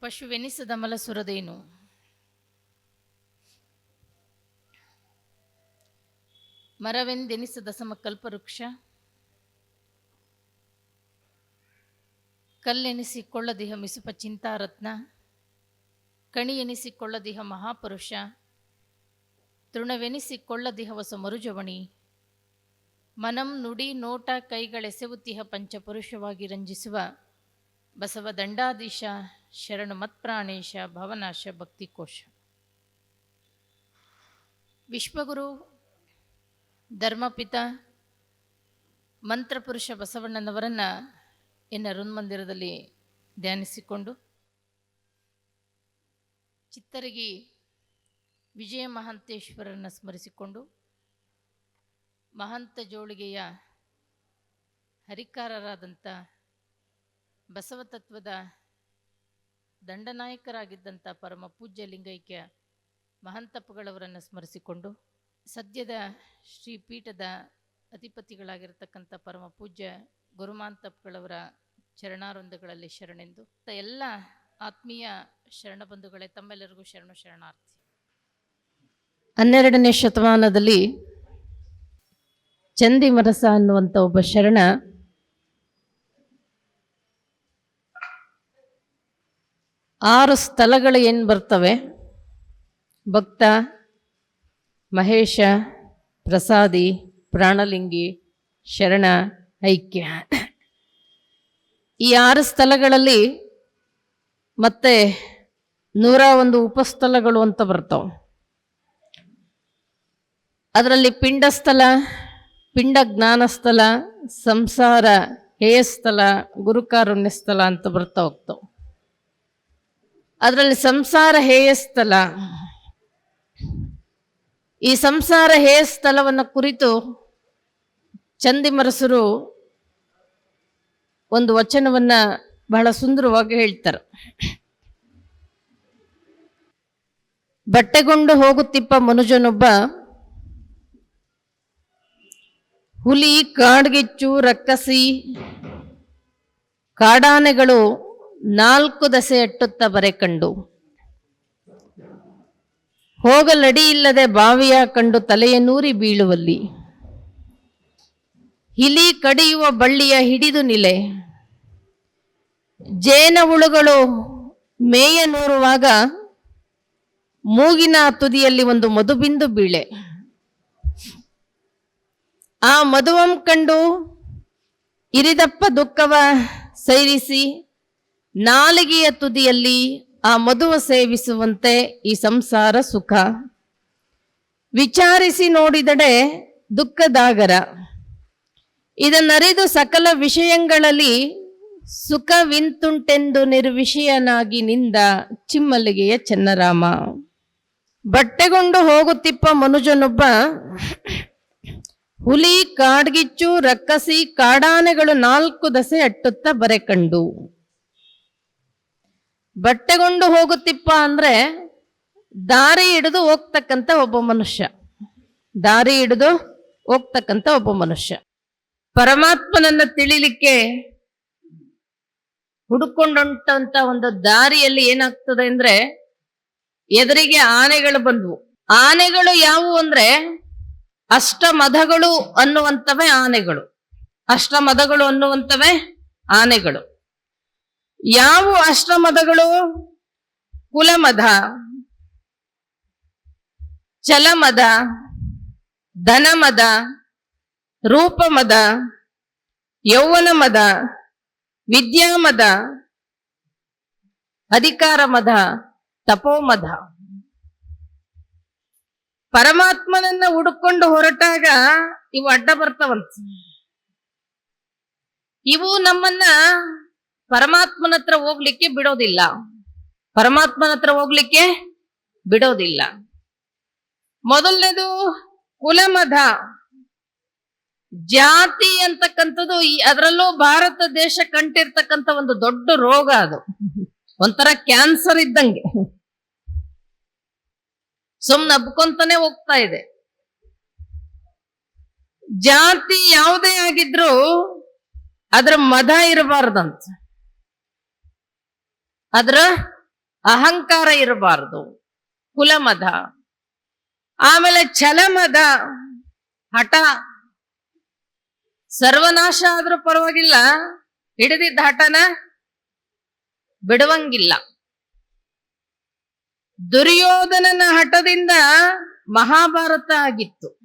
ಪಶುವೆನಿಸದ ಮಲಸುರದೇನು? ಮರವೆಂದೆನಿಸದ ಸಮಕಲ್ಪವೃಕ್ಷ? ಕಲ್ಲೆನಿಸಿಕೊಳ್ಳದಿಹ ಮಿಸುಪ ಚಿಂತಾರತ್ನ? ಕಣಿಯೆನಿಸಿಕೊಳ್ಳದಿಹ ಮಹಾಪುರುಷ? ತೃಣವೆನಿಸಿಕೊಳ್ಳದಿಹ ಹೊಸ ಮರುಜವಣಿ? ಮನಂ ನುಡಿ ನೋಟ ಕೈಗಳೆಸೆವುತಿಹ ಪಂಚಪುರುಷವಾಗಿ ರಂಜಿಸುವ ಬಸವ ದಂಡಾಧೀಶ? ಶರಣು ಮತ್ಪ್ರಾಣೇಶ ಭವನಾಶ ಭಕ್ತಿಕೋಶ ವಿಶ್ವಗುರು, ಧರ್ಮಪಿತ, ಮಂತ್ರಪುರುಷ ಬಸವಣ್ಣನವರನ್ನು ಇನ್ನ ಋನ್ಮಂದಿರದಲ್ಲಿ ಧ್ಯಾನಿಸಿಕೊಂಡು ಚಿತ್ತರಗಿ ವಿಜಯ ಮಹಾಂತೇಶ್ವರನ್ನು ಸ್ಮರಿಸಿಕೊಂಡು ಮಹಂತ ಜೋಳಿಗೆಯ ಹರಿಕಾರರಾದಂಥ ಬಸವ ತತ್ವದ ದಂಡನಾಯಕರಾಗಿದ್ದಂಥ ಪರಮ ಪೂಜ್ಯ ಲಿಂಗೈಕ್ಯ ಮಹಂತಪ್ಪಗಳವರನ್ನು ಸ್ಮರಿಸಿಕೊಂಡು ಸದ್ಯದ ಶ್ರೀ ಪೀಠದ ಅಧಿಪತಿಗಳಾಗಿರ್ತಕ್ಕಂಥ ಪರಮ ಪೂಜ್ಯ ಗುರುಮಾಂತಪ್ಪಗಳವರ ಚರಣಾರಂಧಗಳಲ್ಲಿ ಶರಣೆಂದು ಎಲ್ಲ ಆತ್ಮೀಯ ಶರಣಬಂಧುಗಳೇ ತಮ್ಮೆಲ್ಲರಿಗೂ ಶರಣು ಶರಣಾರ್ಥಿ. ಹನ್ನೆರಡನೇ ಶತಮಾನದಲ್ಲಿ ಚಂದಿಮರಸ ಅನ್ನುವಂಥ ಒಬ್ಬ ಶರಣ ಆರು ಸ್ಥಳಗಳು ಏನು ಬರ್ತವೆ? ಭಕ್ತ, ಮಹೇಶ, ಪ್ರಸಾದಿ, ಪ್ರಾಣಲಿಂಗಿ, ಶರಣ, ಐಕ್ಯ. ಈ ಆರು ಸ್ಥಳಗಳಲ್ಲಿ ಮತ್ತೆ ನೂರ ಒಂದು ಉಪಸ್ಥಳಗಳು ಅಂತ ಬರ್ತವೆ. ಅದರಲ್ಲಿ ಪಿಂಡಸ್ಥಳ ಪಿಂಡ ಜ್ಞಾನಸ್ಥಳ ಸಂಸಾರ, ಹೇಯಸ್ಥಳ ಗುರುಕಾರುಣ್ಯ ಸ್ಥಳ ಅಂತ ಬರ್ತಾ ಹೋಗ್ತಾವೆ. ಅದರಲ್ಲಿ ಸಂಸಾರ ಹೇಯಸ್ಥಲ. ಈ ಸಂಸಾರ ಹೇಯಸ್ಥಲವನ್ನು ಕುರಿತು ಚಂದಿಮರಸರು ಒಂದು ವಚನವನ್ನ ಬಹಳ ಸುಂದರವಾಗಿ ಹೇಳ್ತಾರೆ. ಬಟ್ಟೆಗೊಂಡು ಹೋಗುತ್ತಿಪ್ಪ ಮನುಜನೊಬ್ಬ, ಹುಲಿ ಕಾಡ್ಗಿಚ್ಚು ರಕ್ಕಸಿ ಕಾಡಾನೆಗಳು ನಾಲ್ಕು ದಸೆ ಎಟ್ಟುತ್ತ ಬರೆ ಕಂಡು. ಹೋಗಲಡಿ ಇಲ್ಲದೆ ಬಾವಿಯ ಕಂಡು ತಲೆಯ ನೂರಿ ಬೀಳುವಲ್ಲಿ. ಹಿಲಿ ಕಡಿಯುವ ಬಳ್ಳಿಯ ಹಿಡಿದು ನಿಲೆ. ಜೇನ ಹುಳುಗಳು ಮೇಯ ನೂರುವಾಗ ಮೂಗಿನ ತುದಿಯಲ್ಲಿ ಒಂದು ಮಧುಬಿಂದು ಬೀಳೆ. ಆ ಮಧುವಂ ಕಂಡು ಇರಿದಪ್ಪ ದುಃಖವ ಸೈರಿಸಿ ನಾಲಿಗೆಯ ತುದಿಯಲ್ಲಿ ಆ ಮಧುವ ಸೇವಿಸುವಂತೆ ಈ ಸಂಸಾರ ಸುಖ. ವಿಚಾರಿಸಿ ನೋಡಿದಡೆ ದುಃಖದಾಗರ. ಇದನ್ನರಿದು ಸಕಲ ವಿಷಯಗಳಲ್ಲಿ ಸುಖವಿಂತುಂಟೆಂದು ನಿರ್ವಿಷಯನಾಗಿ ನಿಂದ ಚಿಮ್ಮಲಿಗೆಯ ಚನ್ನರಾಮ. ಬಟ್ಟೆಗೊಂಡು ಹೋಗುತ್ತಿಪ್ಪ ಮನುಜನೊಬ್ಬ. ಹುಲಿ, ಕಾಡ್ಗಿಚ್ಚು, ರಕ್ಕಸಿ, ಕಾಡಾನೆಗಳು ನಾಲ್ಕು ದಸೆ ಅಟ್ಟುತ್ತ ಬರೆ ಕಂಡು. ಬಟ್ಟೆಗೊಂಡು ಹೋಗುತ್ತಿಪ್ಪ ಅಂದ್ರೆ ದಾರಿ ಹಿಡಿದು ಹೋಗ್ತಕ್ಕಂಥ ಒಬ್ಬ ಮನುಷ್ಯ. ದಾರಿ ಹಿಡಿದು ಹೋಗ್ತಕ್ಕಂಥ ಒಬ್ಬ ಮನುಷ್ಯ. ಪರಮಾತ್ಮನನ್ನ ತಿಳಿಲಿಕ್ಕೆ ಹುಡುಕೊಂಡಂತ ಒಂದು ದಾರಿಯಲ್ಲಿ ಏನಾಗ್ತದೆ ಅಂದ್ರೆ ಎದುರಿಗೆ ಆನೆಗಳು ಬಂದವು. ಆನೆಗಳು ಯಾವುವು ಅಂದ್ರೆ ಅಷ್ಟಮದಗಳು ಅನ್ನುವಂಥವೇ ಆನೆಗಳು. ಅಷ್ಟಮದಗಳು ಅನ್ನುವಂಥವೇ ಆನೆಗಳು. ಯಾವ ಅಷ್ಟಮದಗಳು? ಕುಲಮದ, ಚಲಮದ, ಧನಮದ, ರೂಪಮದ, ಯೌವನಮದ, ವಿದ್ಯಾಮದ ಅಧಿಕಾರ ಮದ ತಪೋಮದ. ಪರಮಾತ್ಮನನ್ನ ಹುಡುಕೊಂಡು ಹೊರಟಾಗ ಇವು ಅಡ್ಡ ಬರ್ತಾವಂತ. ಇವು ನಮ್ಮನ್ನ ಪರಮಾತ್ಮನ ಹತ್ರ ಹೋಗ್ಲಿಕ್ಕೆ ಬಿಡೋದಿಲ್ಲ. ಪರಮಾತ್ಮನ ಹತ್ರ ಹೋಗ್ಲಿಕ್ಕೆ ಬಿಡೋದಿಲ್ಲ. ಮೊದಲನೇದು ಕುಲಮಧ ಜಾತಿ ಅಂತಕ್ಕಂಥದ್ದು ಅದರಲ್ಲೂ ಭಾರತ ದೇಶ ಕಂಟಿರ್ತಕ್ಕಂಥ ಒಂದು ದೊಡ್ಡ ರೋಗ ಅದು. ಒಂಥರ ಕ್ಯಾನ್ಸರ್ ಇದ್ದಂಗೆ. ಸುಮ್ನೆ ಹಬ್ಕೊಂತಾನೆ ಹೋಗ್ತಾ ಇದೆ. ಜಾತಿ ಯಾವುದೇ ಆಗಿದ್ರು ಅದ್ರ ಮದ ಇರಬಾರ್ದಂತ. ಅದ್ರ ಅಹಂಕಾರ ಇರಬಾರದು. ಕುಲಮದ. ಆಮೇಲೆ ಛಲಮದ. ಹಠ. ಸರ್ವನಾಶ ಆದ್ರೂ ಪರವಾಗಿಲ್ಲ. ಹಿಡಿದಿದ್ದ ಹಠನ ಬಿಡುವಂಗಿಲ್ಲ. ದುರ್ಯೋಧನನ ಹಠದಿಂದ ಮಹಾಭಾರತ ಆಗಿತ್ತು.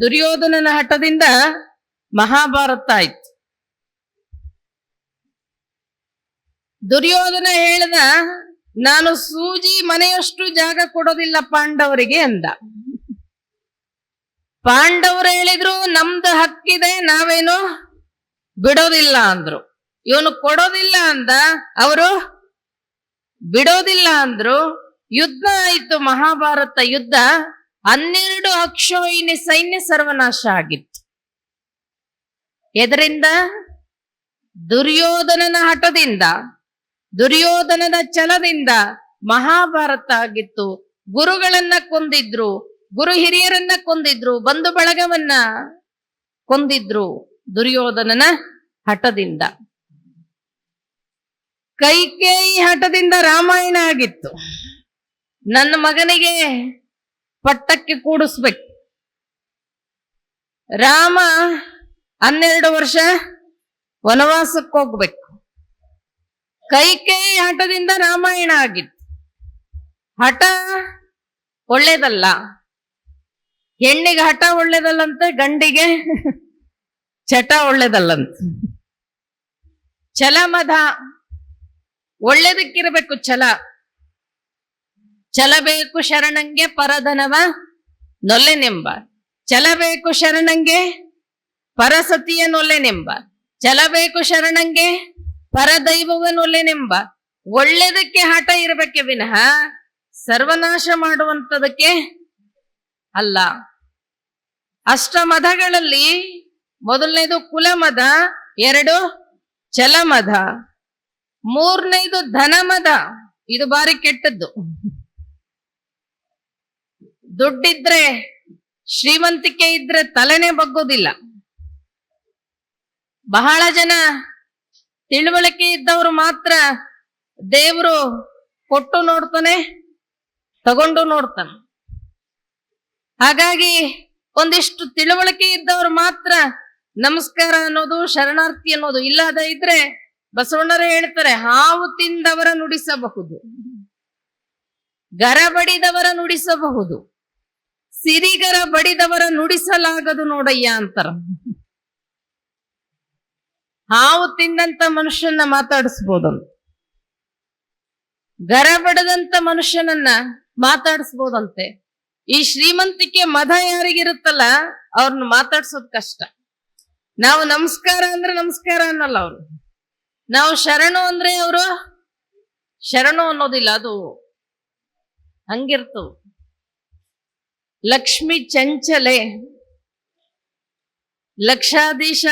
ದುರ್ಯೋಧನನ ಹಠದಿಂದ ಮಹಾಭಾರತ ಆಯ್ತು. ದುರ್ಯೋಧನ ಹೇಳ್ದ, ನಾನು ಸೂಜಿ ಮನೆಯಷ್ಟು ಜಾಗ ಕೊಡೋದಿಲ್ಲ ಪಾಂಡವರಿಗೆ ಅಂದ. ಪಾಂಡವರು ಹೇಳಿದ್ರು, ನಮ್ದು ಹಕ್ಕಿದೆ, ನಾವೇನು ಬಿಡೋದಿಲ್ಲ ಅಂದ್ರು. ಇವನು ಕೊಡೋದಿಲ್ಲ ಅಂದ. ಅವರು ಬಿಡೋದಿಲ್ಲ ಅಂದ್ರು. ಯುದ್ಧ ಆಯ್ತು, ಮಹಾಭಾರತ ಯುದ್ಧ. ಹನ್ನೆರಡು ಅಕ್ಷೋಹಿಣಿ ಸೈನ್ಯ ಸರ್ವನಾಶ ಆಗಿತ್ತು. ಎದರಿಂದ? ದುರ್ಯೋಧನನ ಹಠದಿಂದ. ದುರ್ಯೋಧನದ ಛಲದಿಂದ ಮಹಾಭಾರತ ಆಗಿತ್ತು. ಗುರುಗಳನ್ನ ಕೊಂದಿದ್ರು, ಗುರು ಹಿರಿಯರನ್ನ ಕೊಂದಿದ್ರು, ಬಂಧು ಬಳಗವನ್ನ ಕೊಂದಿದ್ರು ದುರ್ಯೋಧನನ ಹಠದಿಂದ. ಕೈಕೇಯಿ ಹಠದಿಂದ ರಾಮಾಯಣ ಆಗಿತ್ತು. ನನ್ನ ಮಗನಿಗೆ ಪಟ್ಟಕ್ಕೆ ಕೂಡಿಸ್ಬೇಕು. ರಾಮ ಹನ್ನೆರಡು ವರ್ಷ ವನವಾಸಕ್ಕೆ ಹೋಗ್ಬೇಕು ಕೈಕೇಯಿ ಹಠದಿಂದ ರಾಮಾಯಣ ಆಗಿತ್ತು. ಹಠ ಒಳ್ಳೇದಲ್ಲ. ಹೆಣ್ಣಿಗೆ ಹಠ ಒಳ್ಳೇದಲ್ಲಂತೆ, ಗಂಡಿಗೆ ಚಟ ಒಳ್ಳೇದಲ್ಲಂತ. ಮಧ ಒಳ್ಳೇದಕ್ಕಿರಬೇಕು ಛಲ. ಛಲ ಬೇಕು ಶರಣಂಗೆ ಪರಧನವ ನೊಲ್ಲೆನೆಂಬ. ಛಲ ಬೇಕು ಶರಣಂಗೆ ಪರಸತಿಯ ನೊಲ್ಲೆನೆಂಬ. ಛಲ ಬೇಕು ಶರಣಂಗೆ ಪರದೈವವ ಒಳ್ಳೆದಕ್ಕೆ ಒಳ್ಳೇದಕ್ಕೆ ಹಠ ಇರಬೇಕೆ ವಿನಃ ಸರ್ವನಾಶ ಮಾಡುವಂತದಕ್ಕೆ ಅಲ್ಲ. ಅಷ್ಟಮದಗಳಲ್ಲಿ ಮೊದಲನೇದು ಕುಲಮದ ಎರಡು ಚಲಮದ ಮೂರನೇದು ಧನಮದ ಇದು ಬಾರಿ ಕೆಟ್ಟದ್ದು. ದುಡ್ಡಿದ್ರೆ, ಶ್ರೀಮಂತಿಕೆ ಇದ್ರೆ ತಲೆನೇ ಬಗ್ಗೋದಿಲ್ಲ. ಬಹಳ ಜನ ತಿಳುವಳಿಕೆ ಇದ್ದವರು ಮಾತ್ರ ದೇವರು ಕೊಟ್ಟು ನೋಡ್ತಾನೆ, ತಗೊಂಡು ನೋಡ್ತಾನೆ. ಹಾಗಾಗಿ ಒಂದಿಷ್ಟು ತಿಳುವಳಿಕೆ ಇದ್ದವರು ಮಾತ್ರ ನಮಸ್ಕಾರ ಅನ್ನೋದು, ಶರಣಾರ್ಥಿ ಅನ್ನೋದು ಇಲ್ಲದ ಇದ್ರೆ ಬಸವಣ್ಣರು ಹೇಳ್ತಾರೆ, ಹಾವು ತಿಂದವರ ನುಡಿಸಬಹುದು, ಗರ ಬಡಿದವರ ನುಡಿಸಬಹುದು, ಸಿರಿಗರ ಬಡಿದವರ ನುಡಿಸಲಾಗದು ನೋಡಯ್ಯ ಅಂತಾರ. ಹಾವು ತಿಂದಂತ ಮನುಷ್ಯನ ಮಾತಾಡಿಸ್ಬೋದಂತ ಗರ ಬಡದಂತ ಮನುಷ್ಯನನ್ನ ಮಾತಾಡಿಸ್ಬೋದಂತೆ. ಈ ಶ್ರೀಮಂತಿಕೆ ಮದ ಯಾರಿಗಿರುತ್ತಲ್ಲ, ಅವ್ರನ್ನ ಮಾತಾಡ್ಸೋದ್ ಕಷ್ಟ. ನಾವು ನಮಸ್ಕಾರ ಅಂದ್ರೆ ನಮಸ್ಕಾರ ಅನ್ನಲ್ಲ ಅವ್ರು. ನಾವು ಶರಣು ಅಂದ್ರೆ ಅವರು ಶರಣು ಅನ್ನೋದಿಲ್ಲ, ಅದು ಹಂಗಿರ್ತವು. ಲಕ್ಷ್ಮಿ ಚಂಚಲೆ ಲಕ್ಷಾಧೀಶ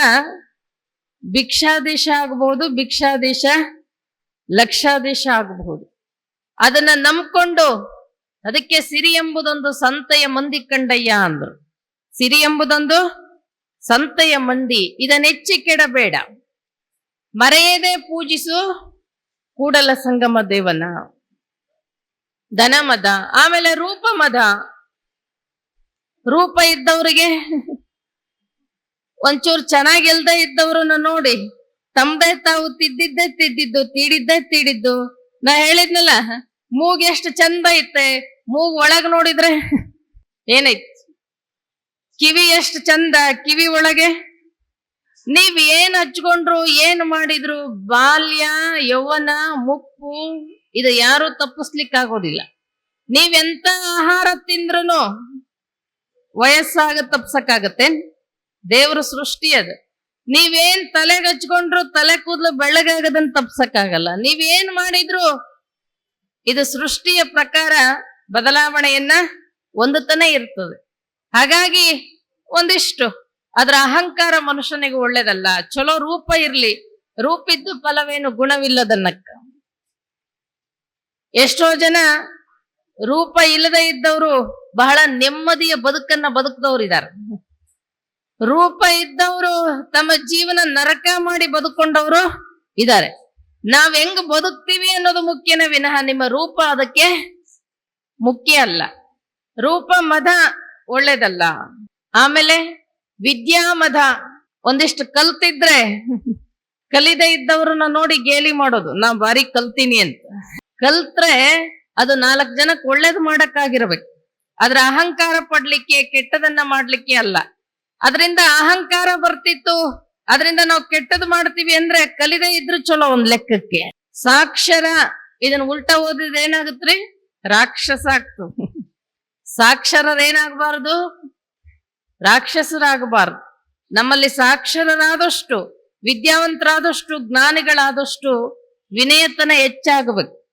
ಭಿಕ್ಷಾಧೀಶ ಆಗಬಹುದು, ಭಿಕ್ಷಾದೇಶ, ಲಕ್ಷಾದೇಶ ಆಗಬಹುದು. ಅದನ್ನ ನಂಬ್ಕೊಂಡು ಅದಕ್ಕೆ ಸಿರಿ ಎಂಬುದೊಂದು ಸಂತೆಯ ಮಂದಿ ಕಂಡಯ್ಯ ಅಂದ್ರು. ಸಿರಿ ಎಂಬುದೊಂದು ಸಂತೆಯ ಮಂದಿ. ಇದನ್ನೆಚ್ಚಿ ಕೆಡಬೇಡ. ಮರೆಯದೆ ಪೂಜಿಸು ಕೂಡಲ ಸಂಗಮ ದೇವನ. ಧನಮದ, ಆಮೇಲೆ ರೂಪಮದ. ರೂಪ ಇದ್ದವರಿಗೆ ಒಂಚೂರು ಚೆನ್ನಾಗಿಲ್ದ ಇದ್ದವ್ರನ್ನ ನೋಡಿ ತಮ್ದೇ ತಾವು ತಿದ್ದಿದ್ದೇ ತಿದ್ದಿದ್ದು, ತೀಡಿದ್ದೇ ತೀಡಿದ್ದು. ನಾ ಹೇಳಿದ್ನಲ್ಲ, ಮೂಗ್ ಎಷ್ಟು ಚಂದ ಐತೆ, ಮೂಗ್ ಒಳಗ್ ನೋಡಿದ್ರೆ ಏನೈತಿ? ಕಿವಿ ಎಷ್ಟು ಚಂದ, ಕಿವಿ ಒಳಗೆ? ನೀವ್ ಏನ್ ಹಚ್ಕೊಂಡ್ರು, ಏನ್ ಮಾಡಿದ್ರು, ಬಾಲ್ಯ, ಯೌವನ ಮುಪ್ಪು ಇದು ಯಾರು ತಪ್ಪಿಸ್ಲಿಕ್ಕಾಗೋದಿಲ್ಲ. ನೀವೆಂತ ಆಹಾರ ತಿಂದ್ರು ವಯಸ್ಸಾಗ ತಪ್ಸಕ್ಕಾಗತ್ತೆ. ದೇವ್ರ ಸೃಷ್ಟಿ ಅದು. ನೀವೇನ್ ತಲೆಗೆ ಹಚ್ಕೊಂಡ್ರು ತಲೆ ಕೂದಲು ಬೆಳ್ಳಗಾಗದನ್ ತಪ್ಸಕ್ಕಾಗಲ್ಲ. ನೀವೇನ್ ಮಾಡಿದ್ರು ಇದು ಸೃಷ್ಟಿಯ ಪ್ರಕಾರ ಬದಲಾವಣೆಯನ್ನ ಹೊಂದುತ್ತಾನೆ ಇರ್ತದೆ. ಹಾಗಾಗಿ ಒಂದಿಷ್ಟು. ಅದರ ಅಹಂಕಾರ ಮನುಷ್ಯನಿಗೆ ಒಳ್ಳೇದಲ್ಲ. ಚಲೋ ರೂಪ ಇರ್ಲಿ. ರೂಪಿದ್ದು ಫಲವೇನು ಗುಣವಿಲ್ಲದನ್ನಕ್ಕ ಎಷ್ಟೋ ಜನ ರೂಪ ಇಲ್ಲದೆ ಇದ್ದವರು ಬಹಳ ನೆಮ್ಮದಿಯ ಬದುಕನ್ನ ಬದುಕದವ್ರು ಇದ್ದಾರೆ ರೂಪ ಇದ್ದವರು ತಮ್ಮ ಜೀವನ ನರಕ ಮಾಡಿ ಬದುಕೊಂಡವರು ಇದ್ದಾರೆ. ನಾವ್ ಹೆಂಗ್ ಬದುಕ್ತೀವಿ ಅನ್ನೋದು ಮುಖ್ಯನೇ ವಿನಃ ನಿಮ್ಮ ರೂಪ ಅದಕ್ಕೆ ಮುಖ್ಯ ಅಲ್ಲ. ರೂಪ ಮದ ಒಳ್ಳೇದಲ್ಲ. ಆಮೇಲೆ ವಿದ್ಯಾ ಮಧ ಒಂದಿಷ್ಟು ಕಲ್ತಿದ್ರೆ ಕಲಿದೆ ಇದ್ದವ್ರನ್ನ ನೋಡಿ ಗೇಲಿ ಮಾಡೋದು. ನಾ ಬಾರಿ ಕಲ್ತೀನಿ ಅಂತ. ಕಲ್ತ್ರೆ ಅದು ನಾಲ್ಕು ಜನಕ್ಕೆ ಒಳ್ಳೇದು ಮಾಡಕ್ಕಾಗಿರ್ಬೇಕು. ಅದ್ರ ಅಹಂಕಾರ ಪಡ್ಲಿಕ್ಕೆ ಕೆಟ್ಟದನ್ನ ಮಾಡ್ಲಿಕ್ಕೆ ಅಲ್ಲ. ಅದರಿಂದ ಅಹಂಕಾರ ಬರ್ತಿತ್ತು. ಅದರಿಂದ ನಾವು ಕೆಟ್ಟದ್ ಮಾಡ್ತೀವಿ ಅಂದ್ರೆ ಕಲಿದೆ ಇದ್ರು ಚಲೋ ಒಂದ್ ಲೆಕ್ಕಕ್ಕೆ. ಸಾಕ್ಷರ ಇದನ್ನ ಉಲ್ಟಾ ಓದಿದ್ರೆ ಏನಾಗತ್ರಿ? ರಾಕ್ಷಸ ಆಗ್ತು. ಸಾಕ್ಷರರೇನಾಗಬಾರ್ದು ರಾಕ್ಷಸರಾಗಬಾರ್ದು. ನಮ್ಮಲ್ಲಿ ಸಾಕ್ಷರರಾದಷ್ಟು, ವಿದ್ಯಾವಂತರಾದಷ್ಟು, ಜ್ಞಾನಿಗಳಾದಷ್ಟು ವಿನಯತನ ಹೆಚ್ಚಾಗಬೇಕು.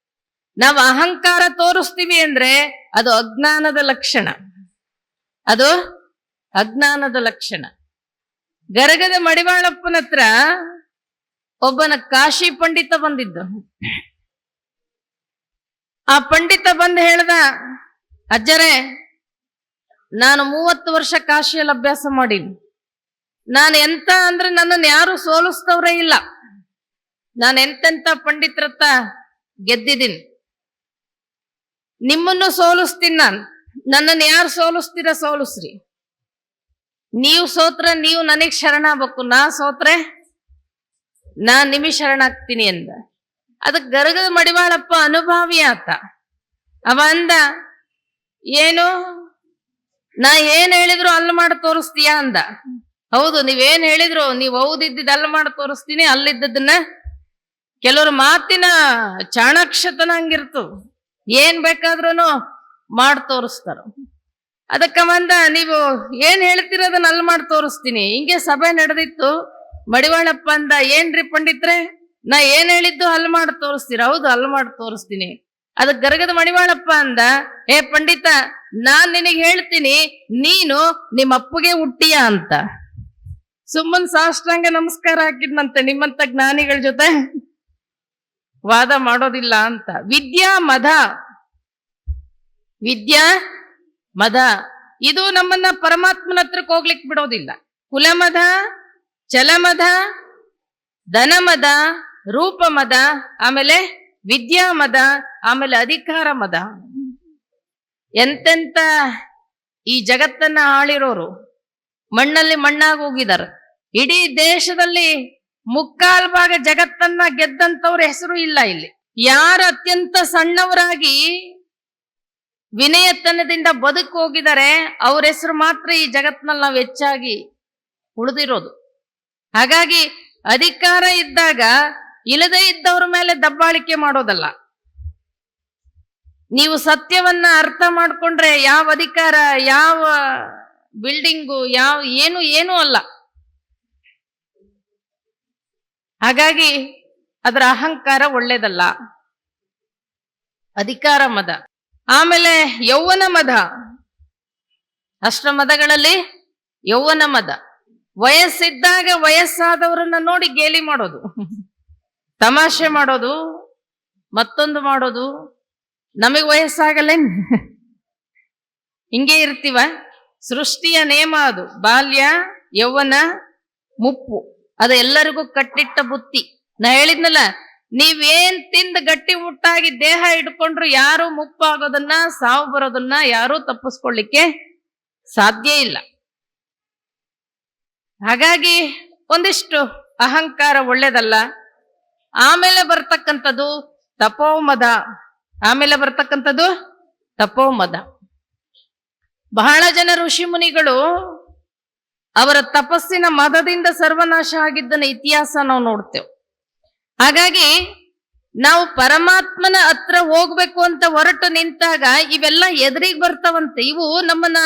ನಾವು ಅಹಂಕಾರ ತೋರಿಸ್ತೀವಿ ಅಂದ್ರೆ ಅದು ಅಜ್ಞಾನದ ಲಕ್ಷಣ. ಅದು ಅಜ್ಞಾನದ ಲಕ್ಷಣ. ಗರಗದ ಮಡಿವಾಳಪ್ಪನ ಹತ್ರ ಒಬ್ಬನ ಕಾಶಿ ಪಂಡಿತ ಬಂದಿದ್ದ. ಆ ಪಂಡಿತ ಬಂದು ಹೇಳ್ದ, ಅಜ್ಜರೇ, ನಾನು ಮೂವತ್ತು ವರ್ಷ ಕಾಶಿಯಲ್ಲಿ ಅಭ್ಯಾಸ ಮಾಡೀನಿ. ನಾನು ಎಂತ ಅಂದ್ರೆ ನನ್ನನ್ನು ಯಾರು ಸೋಲಿಸ್ತವ್ರೇ ಇಲ್ಲ. ನಾನು ಎಂತೆಂತ ಪಂಡಿತರತ್ತ ಗೆದ್ದಿದ್ದೀನಿ. ನಿಮ್ಮನ್ನು ಸೋಲಿಸ್ತೀನಿ ನಾನು. ನನ್ನನ್ನು ಯಾರು ಸೋಲಿಸ್ತೀರ ಸೋಲಿಸ್ರಿ. ನೀವು ಸೋತ್ರ ನೀವು ನನಗ್ ಶರಣಾಗಬೇಕು ನಾ ಸೋತ್ರೆ ನಾ ನಿಮಗೆ ಶರಣಾಗ್ತೀನಿ ಅಂದ. ಅದಕ್ಕೆ ಗರಗದ ಮಡಿವಾಳಪ್ಪ ಅನುಭಾವಿ ಆತ. ಅವ ಅಂದ, ಏನು? ನಾ ಏನ್ ಹೇಳಿದ್ರು ಅಲ್ಲಿ ಮಾಡಿ ತೋರಿಸ್ತೀಯಾ? ಅಂದ. ಹೌದು ನೀವೇನ್ ಹೇಳಿದ್ರು? ನೀವು ಹೌದಿದ್ದಿದ್ ಅಲ್ಲಿ ಮಾಡಿ ತೋರಿಸ್ತೀನಿ ಅಲ್ಲಿದ್ದದನ್ನ ಕೆಲವ್ರ ಮಾತಿನ ಚಾಣಾಕ್ಷತನ ಹಂಗಿರ್ತು. ಏನ್ ಬೇಕಾದ್ರೂ ಮಾಡಿ ತೋರಿಸ್ತಾರ. ಅದಕ್ಕ ಬಂದ ನೀವು ಏನ್ ಹೇಳ್ತಿರೋದನ್ನ ಅಲ್ಲಿ ಮಾಡಿ ತೋರಿಸ್ತೀನಿ. ಹಿಂಗೆ ಸಭೆ ನಡೆದಿತ್ತು. ಮಡಿವಾಳಪ್ಪ ಅಂದ, ಏನ್ರಿ ಪಂಡಿತ್ರೆ? ನಾ ಏನ್ ಹೇಳಿದ್ದು ಅಲ್ಲಿ ಮಾಡಿ ತೋರಿಸ್ತೀರ? ಹೌದು ಅಲ್ಲಿ ಮಾಡಿ ತೋರಿಸ್ತೀನಿ. ಅದಕ್ಕೆ ಗರಗದ ಮಡಿವಾಳಪ್ಪ ಅಂದ ಏ ಪಂಡಿತ, ನಾನ್ ನಿನಗೆ ಹೇಳ್ತೀನಿ, ನೀನು ನಿಮ್ಮ ಅಪ್ಪಗೆ ಹುಟ್ಟಿಯ ಅಂತ. ಸುಮ್ಮನ್ ಸಾಷ್ಟಾಂಗ ನಮಸ್ಕಾರ ಹಾಕಿದ್ನಂತೆ ನಿಮ್ಮಂತ ಜ್ಞಾನಿಗಳ ಜೊತೆ. ವಾದ ಮಾಡೋದಿಲ್ಲ ಅಂತ. ವಿದ್ಯಾ ಮಧ. ವಿದ್ಯಾ ಮದ. ಇದು ನಮ್ಮನ್ನ ಪರಮಾತ್ಮನ ಹತ್ರಕ್ಕೆ ಹೋಗ್ಲಿಕ್ಕೆ ಬಿಡೋದಿಲ್ಲ. ಕುಲಮದ, ಚಲಮದ, ಧನಮದ, ರೂಪಮದ, ಆಮೇಲೆ ವಿದ್ಯಾ ಮದ ಆಮೇಲೆ ಅಧಿಕಾರ ಮದ ಎಂತೆಂತ ಈ ಜಗತ್ತನ್ನ ಆಳಿರೋರು. ಮಣ್ಣಲ್ಲಿ ಮಣ್ಣಾಗಿ ಹೋಗಿದ್ದಾರೆ ಇಡೀ ದೇಶದಲ್ಲಿ ಮುಕ್ಕಾಲ್ ಭಾಗ ಜಗತ್ತನ್ನ ಗೆದ್ದಂತವ್ರ ಹೆಸರು ಇಲ್ಲ ಇಲ್ಲಿ. ಯಾರು ಅತ್ಯಂತ ಸಣ್ಣವರಾಗಿ ವಿನಯತನದಿಂದ ಬದುಕು ಹೋಗಿದ್ದಾರೆ ಅವ್ರ ಹೆಸರು ಮಾತ್ರ ಈ ಜಗತ್ನಲ್ಲಿ ನಾವು ಹೆಚ್ಚಾಗಿ ಉಳಿದಿರೋದು. ಹಾಗಾಗಿ ಅಧಿಕಾರ ಇದ್ದಾಗ ಇಲ್ಲದೆ ಇದ್ದವ್ರ ಮೇಲೆ ದಬ್ಬಾಳಿಕೆ ಮಾಡೋದಲ್ಲ. ನೀವು ಸತ್ಯವನ್ನ ಅರ್ಥ ಮಾಡ್ಕೊಂಡ್ರೆ ಯಾವ ಅಧಿಕಾರ, ಯಾವ ಬಿಲ್ಡಿಂಗು, ಯಾವ ಏನು, ಏನೂ ಅಲ್ಲ. ಹಾಗಾಗಿ ಅದರ ಅಹಂಕಾರ ಒಳ್ಳೇದಲ್ಲ. ಅಧಿಕಾರ ಮದ. ಆಮೇಲೆ ಯೌವನ ಮದ. ಅಷ್ಟ ಮದಗಳಲ್ಲಿ ಯೌವನ ಮದ. ವಯಸ್ಸಿದ್ದಾಗ ವಯಸ್ಸಾದವರನ್ನ ನೋಡಿ ಗೇಲಿ ಮಾಡೋದು. ತಮಾಷೆ ಮಾಡೋದು, ಮತ್ತೊಂದು ಮಾಡೋದು. ನಮಗೆ ವಯಸ್ಸಾಗಲ್ಲೇನ್ ಹಿಂಗೆ ಇರ್ತೀವ? ಸೃಷ್ಟಿಯ ನೇಮ ಅದು. ಬಾಲ್ಯ, ಯೌವನ, ಮುಪ್ಪು. ಅದು ಎಲ್ಲರಿಗೂ ಕಟ್ಟಿಟ್ಟ ಬುತ್ತಿ. ನಾ ಹೇಳಿದ್ನಲ್ಲ ನೀವೇನ್ ತಿಂದ ಗಟ್ಟಿ ಮುಟ್ಟಾಗಿ ದೇಹ ಇಟ್ಕೊಂಡ್ರು ಯಾರು ಮುಪ್ಪಾಗೋದನ್ನ, ಸಾವು ಬರೋದನ್ನ ಯಾರೂ ತಪ್ಪಿಸ್ಕೊಳ್ಳಿಕ್ಕೆ ಸಾಧ್ಯ ಇಲ್ಲ. ಹಾಗಾಗಿ ಒಂದಿಷ್ಟು ಅಹಂಕಾರ ಒಳ್ಳೇದಲ್ಲ. ಆಮೇಲೆ ಬರ್ತಕ್ಕಂಥದ್ದು ತಪೋಮದ. ಆಮೇಲೆ ಬರ್ತಕ್ಕಂಥದ್ದು ತಪೋಮದ. ಬಹಳ ಜನ ಋಷಿ ಮುನಿಗಳು ಅವರ ತಪಸ್ಸಿನ ಮದದಿಂದ ಸರ್ವನಾಶ ಆಗಿದ್ದನ್ನ ಇತಿಹಾಸ ನಾವು ನೋಡ್ತೇವೆ. ಹಾಗಾಗಿ ನಾವು ಪರಮಾತ್ಮನ ಹತ್ರ ಹೋಗ್ಬೇಕು ಅಂತ ಹೊರಟು ನಿಂತಾಗ ಇವೆಲ್ಲ ಎದುರಿಗೆ ಬರ್ತಾವಂತೆ. ಇವು ನಮ್ಮನ್ನ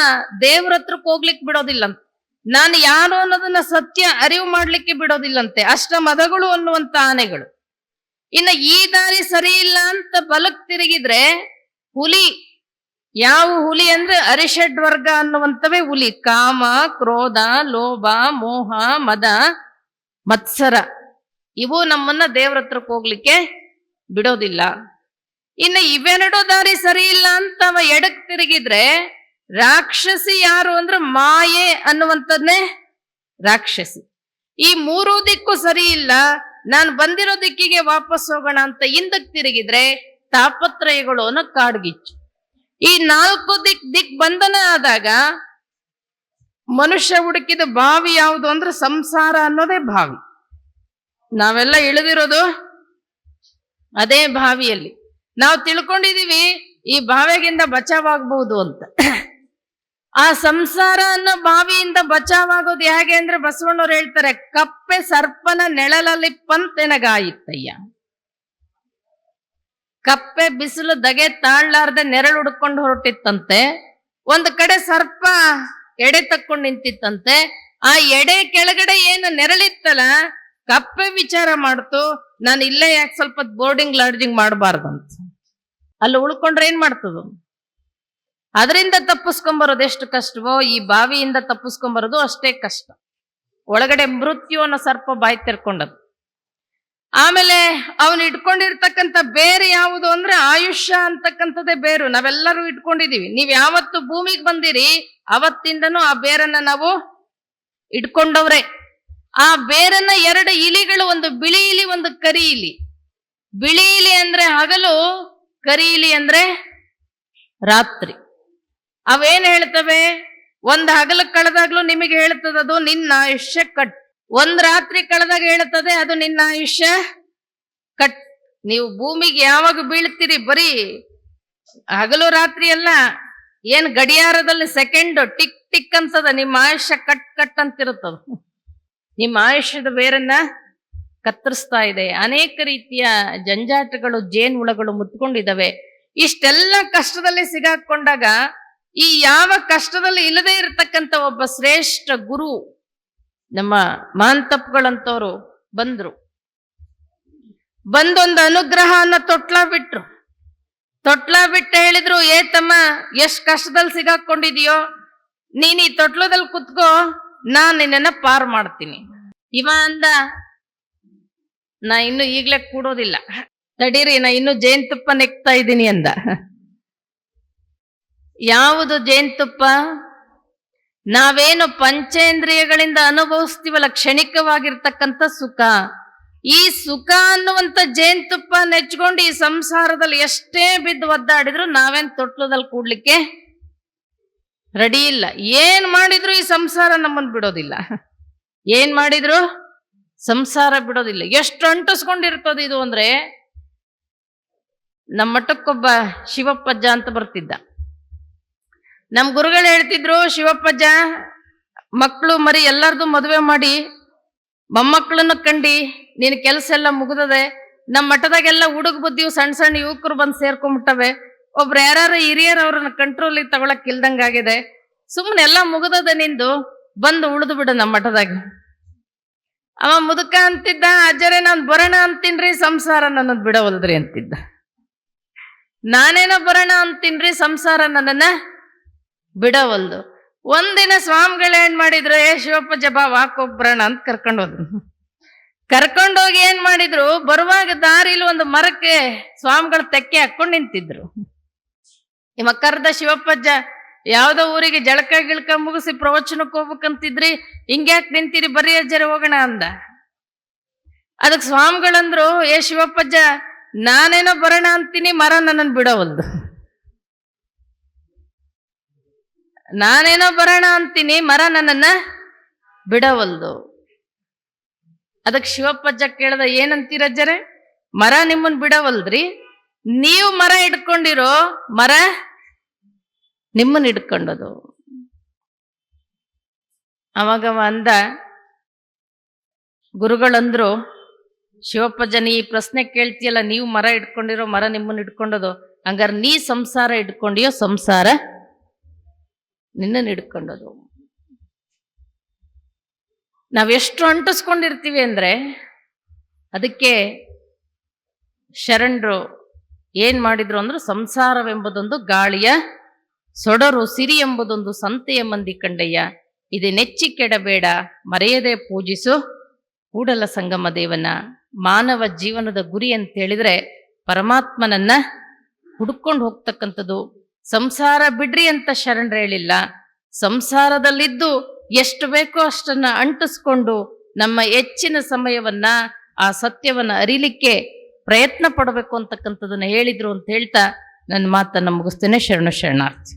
ದೇವ್ರ ಹತ್ರಕ್ಕೆ ಹೋಗ್ಲಿಕ್ಕೆ ಬಿಡೋದಿಲ್ಲಂತೆ. ನಾನು ಯಾರು ಅನ್ನೋದನ್ನ ಸತ್ಯ ಅರಿವು ಮಾಡ್ಲಿಕ್ಕೆ ಬಿಡೋದಿಲ್ಲಂತೆ. ಅಷ್ಟ ಮದಗಳು ಅನ್ನುವಂತ ಆನೆಗಳು. ಇನ್ನು ಈ ದಾರಿ ಸರಿ ಇಲ್ಲ ಅಂತ ಬಲಕ್ ತಿರುಗಿದ್ರೆ ಹುಲಿ, ಯಾವ ಹುಲಿ ಅಂದ್ರೆ ಅರಿಷಡ್ ವರ್ಗ ಅನ್ನುವಂಥವೇ ಹುಲಿ. ಕಾಮ, ಕ್ರೋಧ, ಲೋಭ, ಮೋಹ, ಮದ, ಮತ್ಸರ. ಇವು ನಮ್ಮನ್ನ ದೇವ್ರ ಹತ್ರಕ್ಕೆ ಹೋಗ್ಲಿಕ್ಕೆ ಬಿಡೋದಿಲ್ಲ. ಇನ್ನು ಇವೆರಡು ದಾರಿ ಸರಿ ಇಲ್ಲ ಅಂತ ಅವ ಎಡಕ್ ತಿರುಗಿದ್ರೆ ರಾಕ್ಷಸಿ ಯಾರು ಅಂದ್ರೆ ಮಾಯೆ ಅನ್ನುವಂಥದ್ನೇ ರಾಕ್ಷಸಿ. ಈ ಮೂರು ದಿಕ್ಕು ಸರಿ ಇಲ್ಲ, ನಾನು ಬಂದಿರೋ ದಿಕ್ಕಿಗೆ ವಾಪಸ್ ಹೋಗೋಣ ಅಂತ ಹಿಂದಕ್ ತಿರುಗಿದ್ರೆ ತಾಪತ್ರಯಗಳು ಅನ್ನೋ ಕಾಡ್ಗಿಚ್ಚು ಈ ನಾಲ್ಕು ದಿಕ್ ದಿಕ್ ಬಂಧನ ಆದಾಗ ಮನುಷ್ಯ ಹುಡುಕಿದ ಬಾವಿ ಯಾವುದು ಅಂದ್ರೆ ಸಂಸಾರ ಅನ್ನೋದೇ ಬಾವಿ. ನಾವೆಲ್ಲ ಇಳಿದಿರೋದು ಅದೇ ಬಾವಿಯಲ್ಲಿ. ನಾವು ತಿಳ್ಕೊಂಡಿದೀವಿ, ಈ ಬಾವಿಗಿಂದ ಬಚಾವಾಗಬಹುದು ಅಂತ. ಆ ಸಂಸಾರ ಅನ್ನೋ ಬಾವಿಯಿಂದ ಬಚಾವಾಗೋದು ಹೇಗೆ ಅಂದ್ರೆ ಬಸವಣ್ಣವ್ರು ಹೇಳ್ತಾರೆ, ಕಪ್ಪೆ ಸರ್ಪನ ನೆಳಲಲ್ಲಿ ಪಂತೆನಗಾಯಿತ್ತಯ್ಯ. ಕಪ್ಪೆ ಬಿಸಿಲು ದಗೆ ತಾಳ್ಲಾರ್ದೆ ನೆರಳು ಹುಡ್ಕೊಂಡು ಹೊರಟಿತ್ತಂತೆ, ಒಂದು ಕಡೆ ಸರ್ಪ ಎಡೆ ತಕ್ಕೊಂಡು ನಿಂತಿತ್ತಂತೆ, ಆ ಎಡೆ ಕೆಳಗಡೆ ಏನು ನೆರಳಿತ್ತಲ್ಲ ಕಪ್ಪೆ ವಿಚಾರ ಮಾಡ್ತು, ನಾನು ಇಲ್ಲೇ ಯಾಕೆ ಸ್ವಲ್ಪ ಬೋರ್ಡಿಂಗ್ ಲಾಡ್ಜಿಂಗ್ ಮಾಡಬಾರ್ದಂತ. ಅಲ್ಲಿ ಉಳ್ಕೊಂಡ್ರೆ ಏನ್ ಮಾಡ್ತದ? ಅದರಿಂದ ತಪ್ಪಿಸ್ಕೊಂಬರೋದು ಎಷ್ಟು ಕಷ್ಟವೋ, ಈ ಬಾವಿಯಿಂದ ತಪ್ಪಿಸ್ಕೊಂಬರೋದು ಅಷ್ಟೇ ಕಷ್ಟ. ಒಳಗಡೆ ಮೃತ್ಯು ಅನ್ನೋ ಸರ್ಪ ಬಾಯಿ ತೆರ್ಕೊಂಡದು. ಆಮೇಲೆ ಅವನು ಇಟ್ಕೊಂಡಿರ್ತಕ್ಕಂಥ ಬೇರೆ ಯಾವುದು ಅಂದ್ರೆ ಆಯುಷ್ಯ ಅಂತಕ್ಕಂಥದ್ದೇ ಬೇರು. ನಾವೆಲ್ಲರೂ ಇಟ್ಕೊಂಡಿದೀವಿ. ನೀವ್ ಯಾವತ್ತು ಭೂಮಿಗೆ ಬಂದಿರಿ, ಅವತ್ತಿಂದನೂ ಆ ಬೇರನ್ನ ನಾವು ಇಟ್ಕೊಂಡವ್ರೆ. ಆ ಬೇರನ್ನ ಎರಡು ಇಲಿಗಳು, ಒಂದು ಬಿಳಿ ಇಲಿ, ಒಂದು ಕರಿ ಇಲಿ. ಬಿಳಿ ಇಲಿ ಅಂದ್ರೆ ಹಗಲು, ಕರಿ ಇಲಿ ಅಂದ್ರೆ ರಾತ್ರಿ. ಅವೇನ್ ಹೇಳ್ತವೆ? ಒಂದ್ ಹಗಲು ಕಳೆದಾಗ್ಲೂ ನಿಮಗೆ ಹೇಳ್ತದ, ಅದು ನಿನ್ನ ಆಯುಷ್ಯ ಕಟ್. ಒಂದ್ ರಾತ್ರಿ ಕಳೆದಾಗ ಹೇಳುತ್ತದೆ ಅದು ನಿನ್ನ ಆಯುಷ್ಯ ಕಟ್. ನೀವು ಭೂಮಿಗೆ ಯಾವಾಗ ಬೀಳ್ತೀರಿ? ಬರೀ ಹಗಲು ರಾತ್ರಿ ಅಲ್ಲ, ಏನ್ ಗಡಿಯಾರದಲ್ಲಿ ಸೆಕೆಂಡ್ ಟಿಕ್ ಟಿಕ್ ಅನ್ಸದ, ನಿಮ್ಮ ಆಯುಷ್ಯ ಕಟ್ ಕಟ್ ಅಂತಿರುತ್ತದ. ನಿಮ್ಮ ಆಯುಷ್ಯದ ಬೇರನ್ನ ಕತ್ತರಿಸ್ತಾ ಇದೆ. ಅನೇಕ ರೀತಿಯ ಜಂಜಾಟಗಳು ಜೇನ್ ಹುಳಗಳು ಮುತ್ಕೊಂಡಿದ್ದಾವೆ ಇಷ್ಟೆಲ್ಲ ಕಷ್ಟದಲ್ಲಿ ಸಿಗಾಕೊಂಡಾಗ ಈ ಯಾವ ಕಷ್ಟದಲ್ಲಿ ಇಲ್ಲದೆ ಇರತಕ್ಕಂತ ಒಬ್ಬ ಶ್ರೇಷ್ಠ ಗುರು ನಮ್ಮ ಮಾಂತಪ್ಗಳಂತವ್ರು ಬಂದ್ರು. ಬಂದೊಂದು ಅನುಗ್ರಹನ ತೊಟ್ಲ ಬಿಟ್ರು. ತೊಟ್ಲ ಬಿಟ್ಟು ಹೇಳಿದ್ರು ಏ ತಮ್ಮ ಎಷ್ಟ್ ಕಷ್ಟದಲ್ಲಿ ಸಿಗಾಕೊಂಡಿದೀಯೋ? ನೀನ್ ಈ ತೊಟ್ಲದಲ್ಲಿ ಕುತ್ಕೋ, ನಾನು ನಿನ್ನನ್ನ ಪಾರ್ ಮಾಡ್ತೀನಿ. ಇವ ಅಂದ, ನಾ ಇನ್ನು ಈಗ್ಲೇ ಕೂಡೋದಿಲ್ಲ. ತಡೀರಿ, ನಾ ಇನ್ನು ಜೇನ್ತುಪ್ಪ ನೆಕ್ತಾ ಇದ್ದೀನಿ ಅಂದ. ಯಾವುದು ಜೇನ್ತುಪ್ಪ? ನಾವೇನು ಪಂಚೇಂದ್ರಿಯಗಳಿಂದ ಅನುಭವಿಸ್ತೀವಲ್ಲ, ಕ್ಷಣಿಕವಾಗಿರ್ತಕ್ಕಂಥ ಸುಖ. ಈ ಸುಖ ಅನ್ನುವಂತ ಜೇನ್ತುಪ್ಪ ನೆಚ್ಕೊಂಡು ಈ ಸಂಸಾರದಲ್ಲಿ ಎಷ್ಟೇ ಬಿದ್ದು ಒದ್ದಾಡಿದ್ರು ನಾವೇನ್ ತೊಟ್ಲದಲ್ಲಿ ಕೂಡ್ಲಿಕ್ಕೆ ರೆಡಿ ಇಲ್ಲ. ಏನ್ ಮಾಡಿದ್ರು ಈ ಸಂಸಾರ ನಮ್ಮನ್ನು ಬಿಡೋದಿಲ್ಲ. ಏನ್ ಮಾಡಿದ್ರು? ಸಂಸಾರ ಬಿಡೋದಿಲ್ಲ. ಎಷ್ಟು ಅಂಟಿಸ್ಕೊಂಡಿರ್ತದೆ ಇದು ಅಂದ್ರೆ, ನಮ್ಮ ಮಠಕ್ಕೊಬ್ಬ ಶಿವಪ್ಪಜ್ಜ ಅಂತ ಬರ್ತಿದ್ದ. ನಮ್ಮ ಗುರುಗಳು ಹೇಳ್ತಿದ್ರು, ಶಿವಪ್ಪಜ್ಜ ಮಕ್ಕಳು ಮರಿ ಎಲ್ಲರದು ಮದುವೆ ಮಾಡಿ ಮೊಮ್ಮಕ್ಕಳನ್ನ ಕಂಡಿ ನಿನ್ನ ಕೆಲಸ ಎಲ್ಲ ಮುಗಿದದೆ ನಮ್ಮ ಮಠದಾಗೆಲ್ಲ ಹುಡುಗ ಬುದ್ಧಿವು ಸಣ್ಣ ಸಣ್ಣ ಯುವಕರು ಬಂದು ಸೇರ್ಕೊಂಡ್ಬಿಟ್ಟವೆ ಒಬ್ರು ಯಾರು ಹಿರಿಯರು ಅವ್ರನ್ನ ಕಂಟ್ರೋಲ್ ತಗೊಳಕ್ ಇಲ್ದಂಗಾಗಿದೆ. ಸುಮ್ಮನೆ ಎಲ್ಲ ಮುಗಿದದೆ ನಿಂದು. ಬಂದು ಉಳಿದು ಬಿಡು ನಮ್ಮ ಮಠದಾಗ. ಅವ ಮುದುಕ ಅಂತಿದ್ದ, ಅಜ್ಜರೇ ನಾನು ಬರೋಣ ಅಂತೀನ್ರಿ, ಸಂಸಾರ ನನ್ನದ್ ಬಿಡವಲ್ದ್ರಿ ಅಂತಿದ್ದ. ನಾನೇನೋ ಬರೋಣ ಅಂತೀನ್ರಿ, ಸಂಸಾರ ನನ್ನನ್ನ ಬಿಡವಲ್ದು. ಒಂದಿನ ಸ್ವಾಮಿಗಳು ಏನ್ ಮಾಡಿದ್ರು, ಏ ಶಿವಪ್ಪ ಜಬಾ ವಾಕೊಬ್ರಣ ಅಂತ ಕರ್ಕೊಂಡು ಹೋದ್ರು. ಕರ್ಕೊಂಡೋಗಿ ಏನ್ ಮಾಡಿದ್ರು, ಬರುವಾಗ ದಾರಿಲಿ ಒಂದು ಮರಕ್ಕೆ ಸ್ವಾಮಿಗಳು ತೆಕ್ಕೆ ಹಾಕೊಂಡು ನಿಂತಿದ್ರು. ಇವ ಕರ್ದ ಶಿವಪ್ಪಜ್ಜ ಯಾವ್ದೋ ಊರಿಗೆ ಜಳಕ ಗಿಳಕ ಮುಗಿಸಿ ಪ್ರವಚನಕ್ಕೆ ಹೋಗ್ಬೇಕಂತಿದ್ರಿ, ಹಿಂಗ್ಯಾಕ್ ನಿಂತೀರಿ, ಬರೀ ಅಜ್ಜರ ಹೋಗೋಣ ಅಂದ. ಅದಕ್ಕೆ ಸ್ವಾಮಿಗಳಂದ್ರು, ಏ ಶಿವಪ್ಪಜ್ಜ, ನಾನೇನೋ ಬರೋಣ ಅಂತೀನಿ, ಮರ ನನ್ನನ್ನು ಬಿಡವಲ್ದು. ನಾನೇನೋ ಬರೋಣ ಅಂತೀನಿ, ಮರ ನನ್ನನ್ನ ಬಿಡವಲ್ದು. ಅದಕ್ಕೆ ಶಿವಪ್ಪಜ್ಜ ಕೇಳ್ದ ಏನಂತೀರಜ್ಜರೇ ಮರ ನಿಮ್ಮನ್ ಬಿಡವಲ್ದ್ರಿ? ನೀವು ಮರ ಇಟ್ಕೊಂಡಿರೋ ಮರ ನಿಮ್ಮನ್ನ ಹಿಡ್ಕೊಂಡದು. ಅವಾಗವ ಅಂದ, ಗುರುಗಳಂದ್ರು ಶಿವಪ್ಪಜ್ಜನ ಈ ಪ್ರಶ್ನೆ ಕೇಳ್ತೀಯಲ್ಲ, ನೀವು ಮರ ಇಟ್ಕೊಂಡಿರೋ ಮರ ನಿಮ್ಮನ್ನ ಇಟ್ಕೊಂಡದು ಹಂಗಾರೆ ನೀ ಸಂಸಾರ ಇಟ್ಕೊಂಡಿಯೋ ಸಂಸಾರ ನಿನ್ನನ್ನು ಹಿಡ್ಕೊಂಡದು. ನಾವೆಷ್ಟು ಅಂಟಿಸ್ಕೊಂಡಿರ್ತೀವಿ ಅಂದ್ರೆ, ಅದಕ್ಕೆ ಶರಣರು ಏನ್ ಮಾಡಿದ್ರು ಅಂದ್ರೆ, ಸಂಸಾರವೆಂಬುದೊಂದು ಗಾಳಿಯ ಸೊಡರು ಸಿರಿ ಎಂಬುದೊಂದು ಸಂತೆಯ ಮಂದಿ ಕಂಡಯ್ಯ. ಇದೆ ನೆಚ್ಚಿ ಕೆಡಬೇಡ, ಮರೆಯದೆ ಪೂಜಿಸು. ಕೂಡಲ ಸಂಗಮ ದೇವನ, ಮಾನವ ಜೀವನದ ಗುರಿ ಅಂತ ಹೇಳಿದ್ರೆ ಪರಮಾತ್ಮನನ್ನ ಹುಡ್ಕೊಂಡು ಹೋಗ್ತಕ್ಕಂಥದ್ದು. ಸಂಸಾರ ಬಿಡ್ರಿ ಅಂತ ಶರಣರು ಹೇಳಿಲ್ಲ. ಸಂಸಾರದಲ್ಲಿದ್ದು ಎಷ್ಟು ಬೇಕೋ ಅಷ್ಟನ್ನ ಅಂಟಿಸ್ಕೊಂಡು ನಮ್ಮ ಹೆಚ್ಚಿನ ಸಮಯವನ್ನ ಆ ಸತ್ಯವನ್ನ ಅರಿಲಿಕ್ಕೆ ಪ್ರಯತ್ನ ಪಡಬೇಕು ಅಂತಕ್ಕಂಥದ್ದನ್ನ ಹೇಳಿದ್ರು ಅಂತ ಹೇಳ್ತಾ ನನ್ನ ಮಾತನ್ನ ಮುಗಿಸ್ತೇನೆ. ಶರಣ ಶರಣಾರ್ಥಿ.